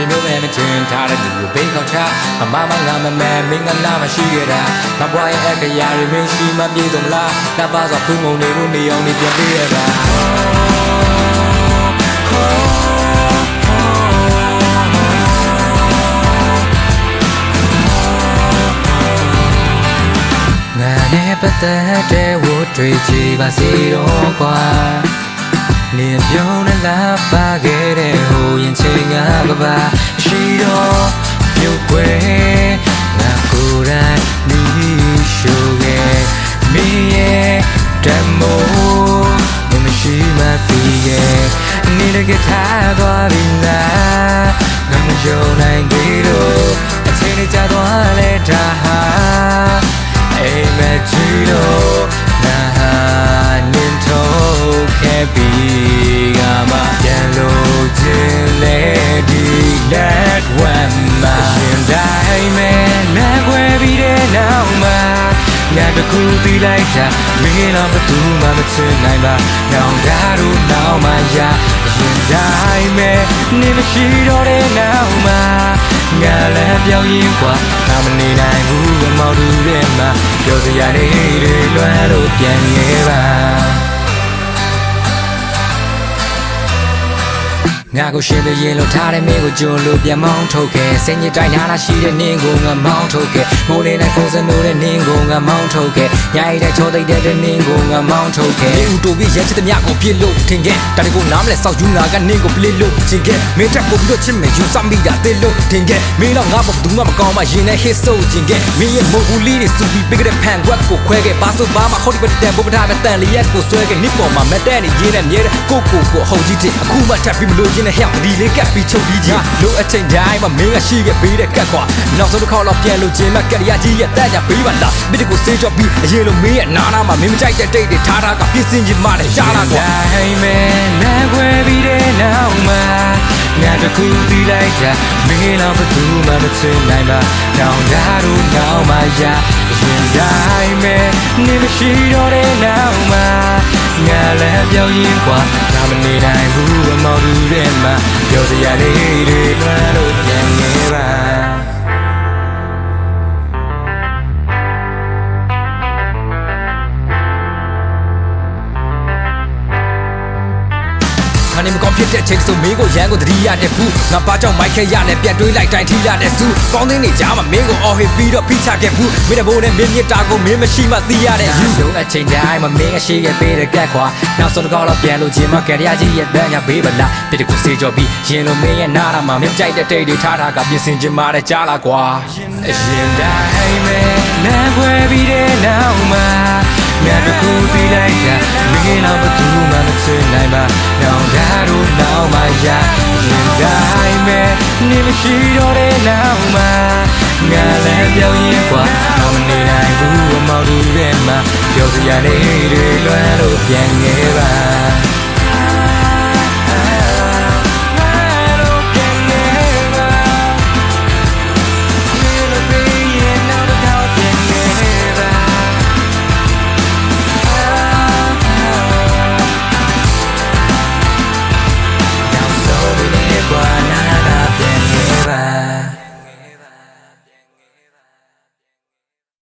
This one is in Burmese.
ပြမျိုးပဲမတင်ထားတဲ့လူကိုဘေးခေါချမမမငါမမဲမင်းကနာမရှိရတာငါဘွားရဲ့အခရာတွေမင်းရှိမှပြေဆုံးလားတပါဆိုဖူးငုံတွေကိုနေအောင်နေပြန်ပေးရတာငါနဲ့ပတ်သက်တဲ့ဝတ်တွေကြည်ပါစေတော့ကွာနေပြုံးနဲ့လာပါခဲ့တဲ့ဟိုရ င်ချိန်ငါကပါရှိတော့မြုပ်ွယ်ငါကိုယ်တိုင်နီးရှိုးခဲ့မင်းရဲ့ဓမ္မို့မမရှိမပြီးရဲ့နေတကထားသွားပြီလားငါမယုံနိုင်သေးတော့အချိန်နဲ့ကြာသွားလဲဒါဟာ ညတကူတီးလိုက်တာမင်းတော့ဘသူမှမချင်နိုင်ပါညောင်ဓာတ်တို့နောက်မှရရှင်တိုင်းမဲ့နေမရှိတော့တဲ့နောက်မှာငါလည်းပြောင်းရင်กว่าငါမနေနိုင်ဘူးအမောင်တူတဲ့မှာပြောစရာတွေတွေလွမ်းလို့ပြန်ရဲပါ ငါကိုရှင်သေးရင်လို့ထားတဲ့မင်းကိုကြုံလို့ပြန်မောင်းထုတ်ခဲ့စင်ကြီးတိုင်းနာလာရှိတဲ့နင်းကိုငါမောင်းထုတ်ခဲ့မိုးနေတိုင်းဖုန်းစနိုးတဲ့နင်းကိုငါမောင်းထုတ်ခဲ့ညာရည်တဲ့ချောသိတဲ့နင်းကိုငါမောင်းထုတ်ခဲ့ဦးတူပြီးရဲချစ်တဲ့မြကိုပြစ်လို့ထင်ခဲ့တာဒီကိုနားမလဲစောက်ယူနာကနင်းကိုပလစ်လို့ချင်ခဲ့မင်းတက်ကိုပြီးတော့ချစ်မယ်ယူဆမိတာသိလို့ထင်ခဲ့မင်းတော့ငါဘဘူးမှမကောင်းမှရင်နဲ့ hit ဆိုချင်ခဲ့မင်းရဲ့မုတ်ဘူးလေးတွေစူပြီးပိကတဲ့ဖန်ကွက်ကိုခွဲခဲ့ဘာဆိုဘာမှဟောဒီဘက်တန်ဘုပထားမဲ့တန်လျက်ကိုဆွဲခဲ့နစ်ပေါ်မှာမတက်နေရင်းနဲ့မြဲတဲ့ကိုကိုကိုအဟုတ်ကြီးတဲ့အခုမှထပ်ပြီးမလို့ရင်းနဲ့ဟဲ့ဒီလေးကပ်ပြီးချုပ်ပြီးကြီးလိုအချိန်တိုင်းမှာမင်းကရှိခဲ့ပေးတဲ့ကတ်ကွာနောက်ဆုံးတစ်ခေါက်တော့ပြန်လို့ခြင်းမဲ့ကရရကြီးရဲ့တက်ကြပေးပါလားမိတကိုစေးကြောပြီးအရင်လိုမင်းရဲ့နာနာမှာမင်းမကြိုက်တဲ့တိတ်တွေထားထားကပြင်းစင်ကြီးမှလည်းရှားလာကွာတိုင်းမဲ့နာခွဲပြီးတဲ့နောက်မှာညတကူတီးလိုက်တာမင်းတော့ဘသူမှမချင်နိုင်ပါနောင်ဓာတ်တို့နောက်မှရရင်တိုင်းမဲ့နေမရှိတော့တဲ့နောက်မှာငါ လည်းပြောင်းရင်ကွာငါမနေနိုင်ဘူးအမောင်တူတဲ့မှာပြောစရာလေးတွေလွမ်း နေမကောင်းဖြစ်တဲ့ချိန်ဆိုမင်းကိုရန်ကိုတတိရတဲ့ဘူးငါဘာကြောင့်မိုက်ခဲရလဲပြန်တွေးလိုက်တိုင်းထိရတဲ့စူးကောင်းသင်းနေကြမှာမင်းကိုအော်ဟစ်ပြီးတော့ဖိချခဲ့ဘူးမင်းတဘိုးနဲ့မင်းမြစ်တာကိုမင်းမရှိမှသိရတဲ့ယူလုံးအချိန်တိုင်းမှာမင်းအရှိခဲ့ပေးတဲ့ကက်ခွာနောက်ဆုံးတစ်ခေါက်တော့ပြန်လို့ချင်းမကရရကြီးရဲ့တန်းရပေးပါလားပြစ်တကူစေးကြောပြီးရင်လိုမင်းရဲ့နားတာမှာမင်းကြိုက်တဲ့တိတ်တွေထားထားကပြင်ဆင်ချင်မာတဲ့ကြားလာကွာအရင်တိုင်းပဲလမ်းခွဲပြီးတဲ့နောက်မှာငါတို့ကို တီးလိုက်တာမင်းတော့ဘသူမှမချင်နိုင်ပါနောင်ဓာတ်တို့နောက်မှရရင်တိုင်းပဲနေမရှိတော့တဲ့နောက်မှာငါလည်းပြောင်းရင်กว่าငါမနေနိုင်ဘူးအမောင်တူတဲ့မှာပြောစရာလေးတွေလွမ်းလို့ပြန်